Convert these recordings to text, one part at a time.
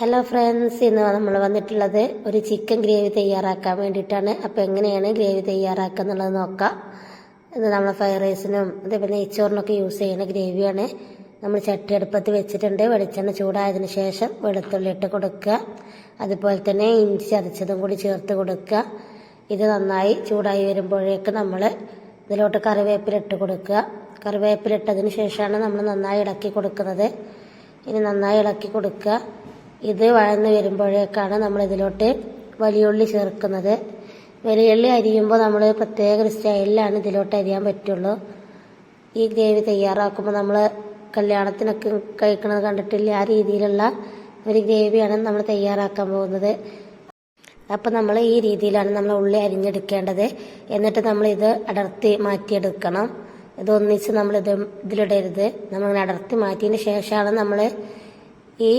Hello friends ഇന്ന് നമ്മൾ വന്നിട്ടുള്ളത് ഒരു ചിക്കൻ ഗ്രേവി തയ്യാറാക്കാൻ വേണ്ടിയിട്ടാണ്. അപ്പോൾ എങ്ങനെയാണ് ഗ്രേവി തയ്യാറാക്കുക എന്നുള്ളത് നോക്കാം ഇത് നമ്മൾ ഫ്രൈഡ് റൈസിനും അതേപോലെ നെയ്ച്ചോറിനൊക്കെ യൂസ് ചെയ്യുന്ന ഗ്രേവിയാണ് നമ്മൾ ചട്ടി അടുപ്പത്ത് വെച്ചിട്ടുണ്ട്. വെളിച്ചെണ്ണ ചൂടായതിന് ശേഷം വെളുത്തുള്ളി ഇട്ട് കൊടുക്കുക. അതുപോലെ തന്നെ ഇഞ്ചി ചതച്ചതും കൂടി ചേർത്ത് കൊടുക്കുക. ഇത് നന്നായി ചൂടായി വരുമ്പോഴേക്ക് നമ്മൾ ഇതിലോട്ട് കറിവേപ്പില ഇട്ട് കൊടുക്കുക. കറിവേപ്പില ഇട്ടതിന് ശേഷമാണ് നമ്മൾ നന്നായി ഇളക്കി കൊടുക്കുന്നത്. ഇനി നന്നായി ഇളക്കി കൊടുക്കുക. ഇത് വഴന്ന് വരുമ്പോഴേക്കാണ് നമ്മൾ ഇതിലോട്ട് വലിയുള്ളി ചേർക്കുന്നത്. വലിയുള്ളി അരിയുമ്പോൾ നമ്മൾ പ്രത്യേക സ്റ്റൈലിലാണ് ഇതിലോട്ട് അരിയാൻ പറ്റുള്ളൂ. ഈ ഗ്രേവി തയ്യാറാക്കുമ്പോൾ നമ്മൾ കല്യാണത്തിനൊക്കെ കഴിക്കുന്നത് കണ്ടിട്ടില്ല? ആ രീതിയിലുള്ള ഒരു ഗ്രേവിയാണ് നമ്മൾ തയ്യാറാക്കാൻ പോകുന്നത്. അപ്പം നമ്മൾ ഈ രീതിയിലാണ് നമ്മൾ ഉള്ളി അരിഞ്ഞെടുക്കേണ്ടത്. എന്നിട്ട് നമ്മൾ ഇത് അടർത്തി മാറ്റിയെടുക്കണം. ഇത് ഒന്നിച്ച് നമ്മൾ ഇത് ഇതിലിടരുത്. നമ്മളിങ്ങനെ അടർത്തി മാറ്റിയതിന് ശേഷമാണ് നമ്മൾ ഈ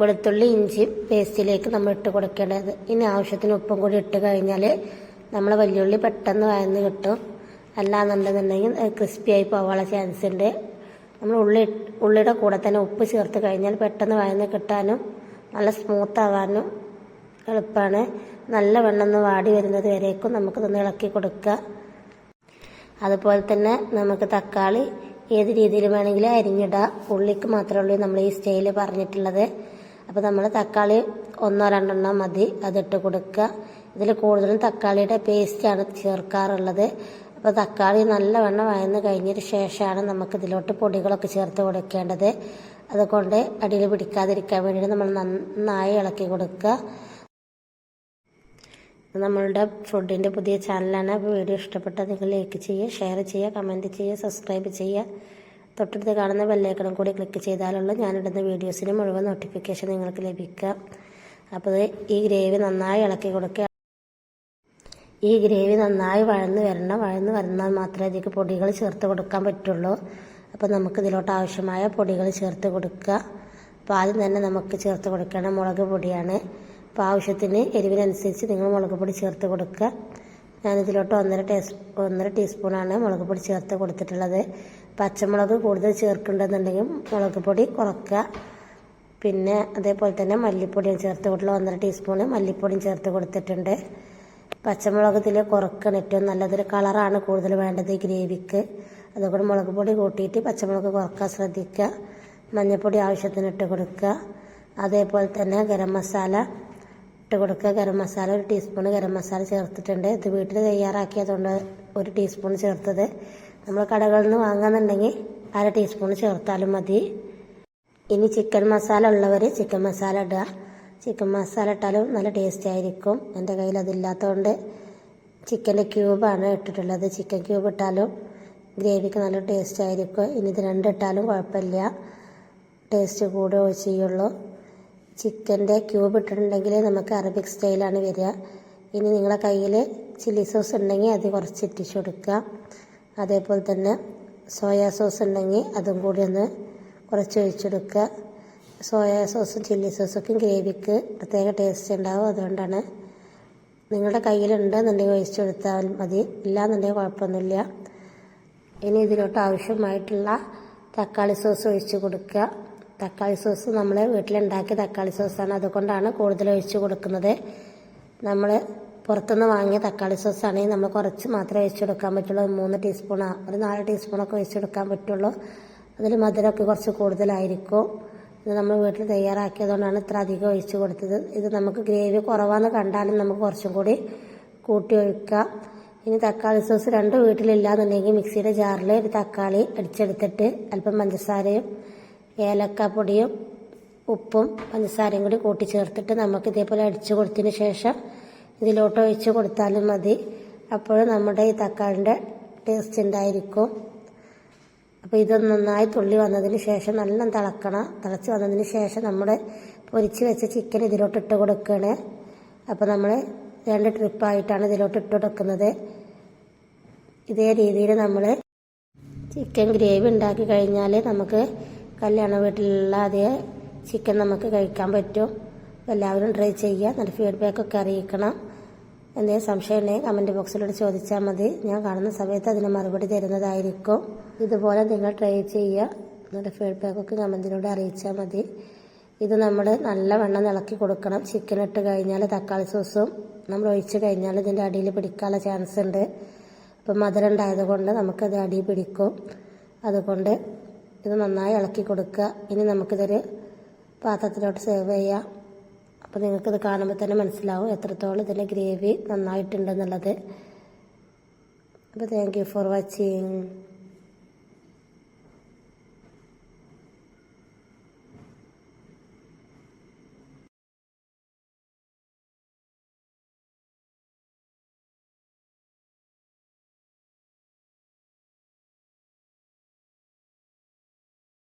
വെളുത്തുള്ളി ഇഞ്ചി പേസ്റ്റിലേക്ക് നമ്മൾ ഇട്ട് കൊടുക്കേണ്ടത്. ഇനി ആവശ്യത്തിന് ഉപ്പും കൂടി ഇട്ട് കഴിഞ്ഞാൽ നമ്മൾ വലിയുള്ളി പെട്ടെന്ന് വഴന്ന് കിട്ടും. അല്ലാന്നുണ്ടെന്നുണ്ടെങ്കിൽ ക്രിസ്പി ആയി പോകാനുള്ള ചാൻസ് ഉണ്ട്. നമ്മൾ ഉള്ളി ഉള്ളിയുടെ കൂടെ തന്നെ ഉപ്പ് ചേർത്ത് കഴിഞ്ഞാൽ പെട്ടെന്ന് വഴന്ന് കിട്ടാനും നല്ല സ്മൂത്ത് ആവാനും എളുപ്പമാണ് നല്ല വെണ്ണം വാടി വരുന്നത് വരേക്കും നമുക്കിതൊന്ന് ഇളക്കി കൊടുക്കുക. അതുപോലെ തന്നെ നമുക്ക് തക്കാളി ഏത് രീതിയിൽ വേണമെങ്കിലും അരിഞ്ഞിടാം. ഉള്ളിക്ക് മാത്രമേ ഉള്ളൂ നമ്മൾ ഈ സ്റ്റൈൽ പറഞ്ഞിട്ടുള്ളത്. അപ്പോൾ നമ്മൾ തക്കാളി ഒന്നോ രണ്ടെണ്ണോ മതി. അതിട്ട് കൊടുക്കുക ഇതിൽ കൂടുതലും തക്കാളിയുടെ പേസ്റ്റാണ് ചേർക്കാറുള്ളത്. അപ്പോൾ തക്കാളി നല്ലവണ്ണം വഴന്ന് കഴിഞ്ഞതിന് ശേഷമാണ് നമുക്ക് ഇതിലോട്ട് പൊടികളൊക്കെ ചേർത്ത് കൊടുക്കേണ്ടത്. അതുകൊണ്ട് അടിയിൽ പിടിക്കാതിരിക്കാൻ വേണ്ടിയിട്ട് നമ്മൾ നന്നായി ഇളക്കി കൊടുക്കുക നമ്മളുടെ ഫുഡിന്റെ പുതിയ ചാനലാണ് വീഡിയോ ഇഷ്ടപ്പെട്ടാൽ നിങ്ങൾ ലൈക്ക് ചെയ്യുക ഷെയർ ചെയ്യുക കമന്റ് ചെയ്യുക സബ്സ്ക്രൈബ് ചെയ്യുക. തൊട്ടടുത്ത് കാണുന്ന ബെല്ലൈക്കണം കൂടി ക്ലിക്ക് ചെയ്താലുള്ള ഞാനിടുന്ന വീഡിയോസിന് മുഴുവൻ നോട്ടിഫിക്കേഷൻ നിങ്ങൾക്ക് ലഭിക്കാം. അപ്പോൾ ഈ ഗ്രേവി നന്നായി ഇളക്കി കൊടുക്കുക ഈ ഗ്രേവി നന്നായി വഴന്ന് വരണം. വഴന്ന് വരുന്നാൽ മാത്രമേ ഇതിലേക്ക് പൊടികൾ ചേർത്ത് കൊടുക്കാൻ പറ്റുള്ളൂ. അപ്പോൾ നമുക്ക് ഇതിലോട്ട് ആവശ്യമായ പൊടികൾ ചേർത്ത് കൊടുക്കുക അപ്പോൾ ആദ്യം തന്നെ നമുക്ക് ചേർത്ത് കൊടുക്കേണ്ട മുളക് പൊടിയാണ്. അപ്പോൾ ആവശ്യത്തിന് എരിവിനനുസരിച്ച് നിങ്ങൾ മുളക് പൊടി ചേർത്ത് കൊടുക്കുക ഞാനിതിലോട്ട് ഒന്നര ടേസ് ഒന്നര ടീസ്പൂണാണ് മുളക് പൊടി ചേർത്ത് കൊടുത്തിട്ടുള്ളത്. പച്ചമുളക് കൂടുതൽ ചേർക്കേണ്ടതെന്നുണ്ടെങ്കിൽ മുളക് പൊടി കുറക്കുക. പിന്നെ അതേപോലെ തന്നെ മല്ലിപ്പൊടിയും ചേർത്ത് കൊടുത്തുള്ള ഒന്നര ടീസ്പൂണ് മല്ലിപ്പൊടിയും ചേർത്ത് കൊടുത്തിട്ടുണ്ട്. പച്ചമുളക് ഇതിൽ കുറക്കണം. ഏറ്റവും നല്ലതൊരു കളറാണ് കൂടുതൽ വേണ്ടത് ഗ്രേവിക്ക്. അതുകൊണ്ട് മുളക് പൊടി കൂട്ടിയിട്ട് പച്ചമുളക് കുറയ്ക്കാൻ ശ്രദ്ധിക്കുക. മഞ്ഞൾപ്പൊടി ആവശ്യത്തിന് ഇട്ട് കൊടുക്കുക. അതേപോലെ തന്നെ ഗരം മസാല ഇട്ട് കൊടുക്കുക. ഗരം മസാല ഒരു ടീസ്പൂൺ ഗരം മസാല ചേർത്തിട്ടുണ്ട്. ഇത് വീട്ടിൽ തയ്യാറാക്കിയതുകൊണ്ട് ഒരു ടീസ്പൂൺ ചേർത്തത്. നമ്മൾ കടകളിൽ നിന്ന് വാങ്ങുന്നുണ്ടെങ്കിൽ അര ടീസ്പൂൺ ചേർത്താലും മതി. ഇനി ചിക്കൻ മസാല ഉള്ളവർ ചിക്കൻ മസാല ഇടുക. ചിക്കൻ മസാല ഇട്ടാലും നല്ല ടേസ്റ്റ് ആയിരിക്കും. എന്റെ കയ്യിൽ അതില്ലാത്തതുകൊണ്ട് ചിക്കന്റെ ക്യൂബാണ് ഇട്ടിട്ടുള്ളത്. ചിക്കൻ ക്യൂബ് ഇട്ടാലും ഗ്രേവിക്ക് നല്ല ടേസ്റ്റ് ആയിരിക്കും. ഇനി ഇത് രണ്ടിട്ടാലും കുഴപ്പമില്ല. ടേസ്റ്റ് കൂടുകയോ ചെയ്യുള്ളൂ. ചിക്കന്റെ ക്യൂബ് ഇട്ടിട്ടുണ്ടെങ്കിൽ നമുക്ക് അറബിക് സ്റ്റൈലാണ് വരിക. ഇനി നിങ്ങളുടെ കയ്യിൽ ചില്ലി സോസ് ഉണ്ടെങ്കിൽ അത് കുറച്ച് ഇട്ടിച്ചു കൊടുക്കുക. അതേപോലെ തന്നെ സോയാ സോസ് ഉണ്ടെങ്കിൽ അതും കൂടി ഒന്ന് കുറച്ച് ഒഴിച്ചെടുക്കുക. സോയാ സോസും ചില്ലി സോസൊക്കെ ഗ്രേവിക്ക് പ്രത്യേക ടേസ്റ്റ് ഉണ്ടാവും. അതുകൊണ്ടാണ് നിങ്ങളുടെ കയ്യിലുണ്ടെന്നുണ്ടെങ്കിൽ ഒഴിച്ചു കൊടുത്താൽ മതി. ഇല്ലാന്നുണ്ടെങ്കിൽ കുഴപ്പമൊന്നുമില്ല. ഇനി ഇതിലോട്ട് ആവശ്യമായിട്ടുള്ള തക്കാളി സോസ് ഒഴിച്ചു കൊടുക്കുക. തക്കാളി സോസ് നമ്മൾ വീട്ടിലുണ്ടാക്കിയ തക്കാളി സോസാണ്. അതുകൊണ്ടാണ് കൂടുതൽ ഒഴിച്ചു കൊടുക്കുന്നത്. നമ്മൾ പുറത്തുനിന്ന് വാങ്ങിയ തക്കാളി സോസ് ആണെങ്കിൽ നമ്മൾ കുറച്ച് മാത്രമേ ഒഴിച്ച് കൊടുക്കാൻ പറ്റുള്ളൂ. മൂന്ന് ടീസ്പൂണോ ഒരു നാല് ടീസ്പൂണൊക്കെ ഒഴിച്ച് കൊടുക്കാൻ പറ്റുള്ളൂ. അതിൽ മധുരമൊക്കെ കുറച്ച് കൂടുതലായിരിക്കും. ഇത് നമ്മൾ വീട്ടിൽ തയ്യാറാക്കിയതുകൊണ്ടാണ് ഇത്ര അധികം ഒഴിച്ചു കൊടുത്തത്. ഇത് നമുക്ക് ഗ്രേവി കുറവാന്ന് കണ്ടാലും നമുക്ക് കുറച്ചും കൂടി കൂട്ടി ഒഴിക്കാം. ഇനി തക്കാളി സോസ് രണ്ട് വീട്ടിലില്ലാന്നുണ്ടെങ്കിൽ മിക്സിയുടെ ജാറിൽ ഒരു തക്കാളി അടിച്ചെടുത്തിട്ട് അല്പം പഞ്ചസാരയും ഏലക്കാപ്പൊടിയും ഉപ്പും പഞ്ചസാരയും കൂടി കൂട്ടി ചേർത്തിട്ട് നമുക്ക് ഇതേപോലെ അടിച്ചു കൊടുത്തതിന് ശേഷം ഇതിലോട്ട് ഒഴിച്ച് കൊടുത്താലും മതി. അപ്പോൾ നമ്മുടെ ഈ തക്കാളിന്റെ ടേസ്റ്റ് ഉണ്ടായിരിക്കും. അപ്പോൾ ഇത് നന്നായി തുള്ളി വന്നതിന് ശേഷം നല്ല തിളക്കണം. തിളച്ച് വന്നതിന് ശേഷം നമ്മൾ പൊരിച്ച് വെച്ച ചിക്കൻ ഇതിലോട്ട് ഇട്ട് കൊടുക്കുകയാണ്. അപ്പോൾ നമ്മൾ രണ്ട് ട്രിപ്പായിട്ടാണ് ഇതിലോട്ട് ഇട്ട് കൊടുക്കുന്നത്. ഇതേ രീതിയിൽ നമ്മൾ ചിക്കൻ ഗ്രേവി ഉണ്ടാക്കി കഴിഞ്ഞാൽ നമുക്ക് കല്യാണ വീട്ടിലുള്ള അതേ ചിക്കൻ നമുക്ക് കഴിക്കാൻ പറ്റും. എല്ലാവരും ട്രൈ ചെയ്യുക. നല്ല ഫീഡ്ബാക്കൊക്കെ അറിയിക്കണം. എന്തെങ്കിലും സംശയം ഉണ്ടെങ്കിൽ കമന്റ് ബോക്സിലൂടെ ചോദിച്ചാൽ മതി. ഞാൻ കാണുന്ന സമയത്ത് അതിന് മറുപടി തരുന്നതായിരിക്കും. ഇതുപോലെ നിങ്ങൾ ട്രൈ ചെയ്യുക. എന്നിട്ട് ഫീഡ്ബാക്കൊക്കെ കമന്റിലൂടെ അറിയിച്ചാൽ മതി. ഇത് നമ്മൾ നല്ലവണ്ണം ഇളക്കി കൊടുക്കണം. ചിക്കൻ ഇട്ട് കഴിഞ്ഞാൽ തക്കാളി സോസും നമ്മൾ ഒഴിച്ച് കഴിഞ്ഞാൽ ഇതിന്റെ അടിയിൽ പിടിക്കാനുള്ള ചാൻസ് ഉണ്ട്. ഇപ്പം മധുരം ഉണ്ടായത് കൊണ്ട് നമുക്കത് അടി പിടിക്കും. അതുകൊണ്ട് ഇത് നന്നായി ഇളക്കി കൊടുക്കുക. ഇനി നമുക്കിതൊരു പാത്രത്തിലോട്ട് സേവ് ചെയ്യാം. അപ്പോൾ നിങ്ങൾക്കിത് കാണുമ്പോൾ തന്നെ മനസ്സിലാവും എത്രത്തോളം ഇതിന്റെ ഗ്രേവി നന്നായിട്ടുണ്ടെന്നുള്ളത്. അപ്പോൾ താങ്ക് യു ഫോർ വാച്ചിങ്